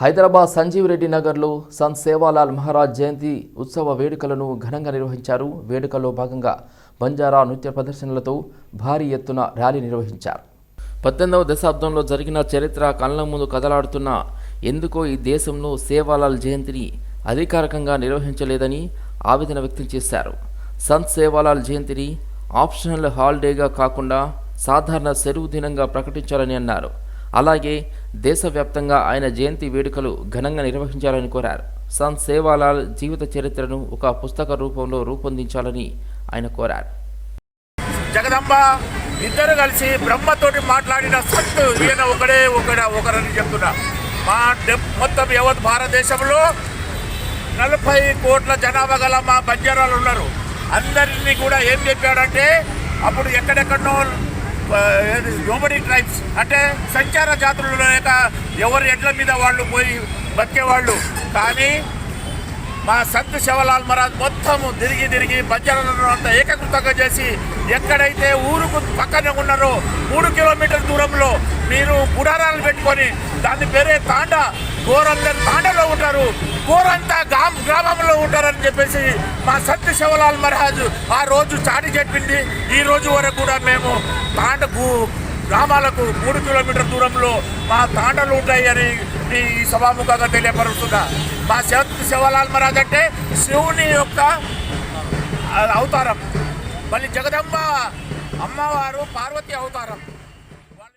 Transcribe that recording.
హైదరాబాద్ సంజీవ్ రెడ్డి నగర్లో సంత్ సేవాలాల్ మహారాజ్ జయంతి ఉత్సవ వేడుకలను ఘనంగా నిర్వహించారు. వేడుకల్లో భాగంగా బంజారా నృత్య ప్రదర్శనలతో భారీ ఎత్తున ర్యాలీ నిర్వహించారు. పద్దెనిమిదవ దశాబ్దంలో జరిగిన చరిత్ర కళ్ళ ముందు కదలాడుతున్న ఎందుకో ఈ దేశంలో సేవాలాల్ జయంతిని అధికారికంగా నిర్వహించలేదని ఆవేదన వ్యక్తం చేశారు. సంత్ సేవాలాల్ జయంతిని ఆప్షనల్ హాలిడేగా కాకుండా సాధారణ సెలవు దినంగా ప్రకటించాలని అన్నారు. అలాగే దేశవ్యాప్తంగా ఆయన జయంతి వేడుకలు ఘనంగా నిర్వహించాలని కోరారు. సంత్ సేవాలాల్ జీవిత చరిత్రను ఒక పుస్తక రూపంలో రూపొందించాలని ఆయన కోరారు. జగదంబ ఇద్దరు కలిసి బ్రహ్మతోటి మాట్లాడిన సత్తు ఈయన ఒకడే ఒకడ ఒకరని చెప్తున్నా. మా మొత్తం యావత్ భారతదేశంలో నలభై కోట్ల జనాభా గల మా బంజారాలు ఉన్నారు. అందరినీ కూడా ఏం చెప్పాడంటే అప్పుడు ఎక్కడెక్కడనో నోబడి ట్రైబ్స్ అంటే సంచార జాతులు లేక ఎవరి ఎడ్ల మీద వాళ్ళు పోయి బతికేవాళ్ళు. కానీ మా సంత్ శివలాల్ మహారాజ్ మొత్తం తిరిగి తిరిగి బంజారాలను అంతా ఏకకృతంగా చేసి ఎక్కడైతే ఊరుకు పక్కనే ఉన్నారో మూడు కిలోమీటర్ దూరంలో మీరు గుడారాలు పెట్టుకొని దాని పేరే తాండ గోరందరు తాండలో చెప్పేసి మా సత్య శివలాల్ మహారాజు ఆ రోజు చాటి చెప్పింది. ఈ రోజు వరకు కూడా మేము తాండ గ్రామాలకు మూడు కిలోమీటర్ దూరంలో మా తాండలు ఉంటాయని అని ఈ సభాముఖంగా తెలియపరుస్తున్నా. మా సత్య శివలాల్ మహారాజ్ అంటే శివుని యొక్క అవతారం. మళ్ళీ జగదంబ అమ్మవారు పార్వతి అవతారం.